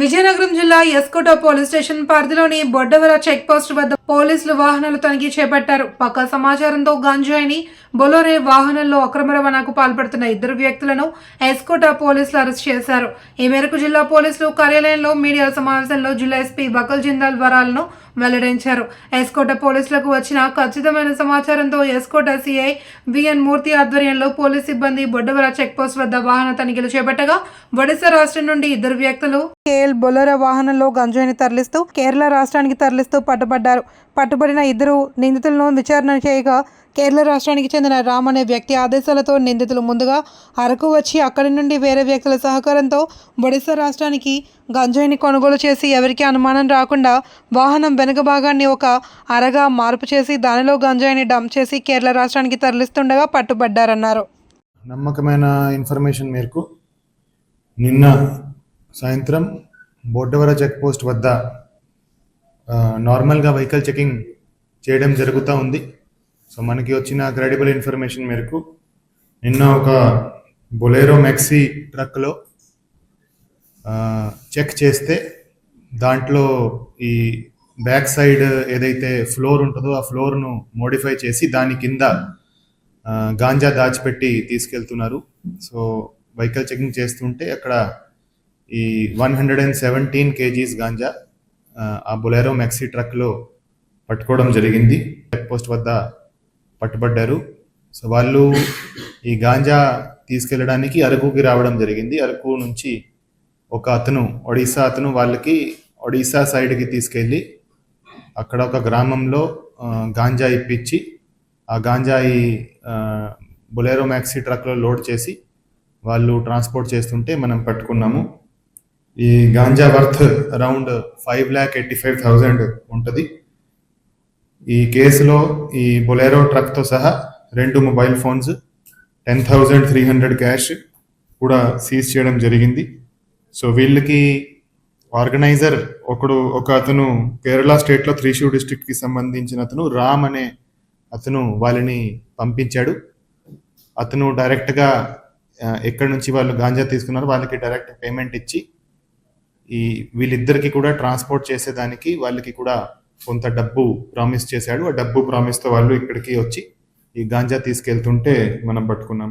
విజయనగరం జిల్లా S. Kota police station పరిధిలోని Boddavara check post వద్ద పోలీసులు వాహనాలు తనిఖీ చేపట్టారు. పక్క సమాచారంతో గంజాయిని బొలోరే వాహనంలో అక్రమ రవాణాకు పాల్పడుతున్న ఇద్దరు వ్యక్తులను ఎస్కోటా పోలీసులు అరెస్ట్ చేశారు. ఈ మేరకు జిల్లా పోలీసులు కార్యాలయంలో మీడియా సమావేశంలో జిల్లా ఎస్పీ బకల్ జిందాల్ వరాలను వెల్లడించారు. ఎస్కోట పోలీసులకు వచ్చిన ఖచ్చితమైన సమాచారంతో ఎస్కోట సిఐ విఎన్ మూర్తి ఆధ్వర్యంలో పోలీస్ సిబ్బంది బొడ్డవర చెక్పోస్ట్ వద్ద వాహన తనిఖీలు చేపట్టగా ఒడిశా రాష్ట్రం నుండి ఇద్దరు వ్యక్తులు కేఎల్ బొలెరో వాహనంలో గంజాయిని తరలిస్తూ కేరళ రాష్ట్రానికి తరలిస్తూ పట్టుబడ్డారు. పట్టుబడిన ఇద్దరు నిందితులను విచారణ చేయగా కేరళ రాష్ట్రానికి చెందిన రామ్ అనే వ్యక్తి ఆదేశాలతో నిందితులు ముందుగా అరకు వచ్చి అక్కడి నుండి వేరే వ్యక్తుల సహకారంతో ఒడిశా రాష్ట్రానికి గంజాయిని కొనుగోలు చేసి ఎవరికీ అనుమానం రాకుండా వాహనం వెనుక భాగాన్ని ఒక అరగా మార్పు చేసి దానిలో గంజాయిని డంప్ చేసి కేరళ రాష్ట్రానికి తరలిస్తుండగా పట్టుబడ్డారన్నారు. నమ్మకమైన ఇన్ఫర్మేషన్ మేరకు నిన్న సాయంత్రం బోడ్డవర చెక్ పోస్ట్ వద్ద నార్మల్గా వెహికల్ చెకింగ్ చేయడం జరుగుతూ ఉంది. సో మనకి వచ్చిన క్రెడిబుల్ ఇన్ఫర్మేషన్ మేరకు నిన్న ఒక బొలేరో మెక్సీ ట్రక్లో చెక్ చేస్తే దాంట్లో ఈ బ్యాక్ సైడ్ ఏదైతే ఫ్లోర్ ఉంటుందో ఆ ఫ్లోర్ను మోడిఫై చేసి దాని కింద గాంజా దాచిపెట్టి తీసుకెళ్తున్నారు. సో వెహికల్ చెకింగ్ చేస్తుంటే అక్కడ ఈ one hundred and seventeen kgs ganja ఆ, బొలెరో మ్యాక్సీ ట్రక్లో పట్టుకోవడం జరిగింది. చెక్ పోస్ట్ వద్ద పట్టుబడ్డారు. సో వాళ్ళు ఈ గాంజా తీసుకెళ్ళడానికి అరకుకి రావడం జరిగింది. అరకు నుంచి ఒక అతను ఒడిశా అతను వాళ్ళకి ఒడిశా సైడ్కి తీసుకెళ్ళి అక్కడ ఒక గ్రామంలో గాంజా ఇప్పించి ఆ గాంజా ఈ బొలెరో మ్యాక్సీ ట్రక్లో లోడ్ చేసి వాళ్ళు ట్రాన్స్పోర్ట్ చేస్తుంటే మనం పట్టుకున్నాము. ఈ ganja worth around five lakh eighty five thousand ఉంటుంది. ఈ కేసులో ఈ బొలెరో ట్రక్తో సహా రెండు mobile phones ten thousand three hundred cash కూడా సీజ్ చేయడం జరిగింది. సో వీళ్ళకి ఆర్గనైజర్ ఒకడు ఒక అతను కేరళ స్టేట్లో త్రిశూర్ డిస్ట్రిక్ట్కి సంబంధించిన అతను రామ్ అనే అతను వాళ్ళని పంపించాడు. అతను డైరెక్ట్గా ఎక్కడి నుంచి వాళ్ళు గాంజా తీసుకున్నారో వాళ్ళకి డైరెక్ట్ పేమెంట్ ఇచ్చి ఈ వీళ్ళిద్దరికి కూడా ట్రాన్స్పోర్ట్ చేసేదానికి వాళ్ళకి కూడా కొంత డబ్బు ప్రామిస్ చేశాడు. ఆ డబ్బు ప్రామిస్తో వాళ్ళు ఇక్కడికి వచ్చి ఈ గాంజా తీసుకెళ్తుంటే మనం పట్టుకున్నాం.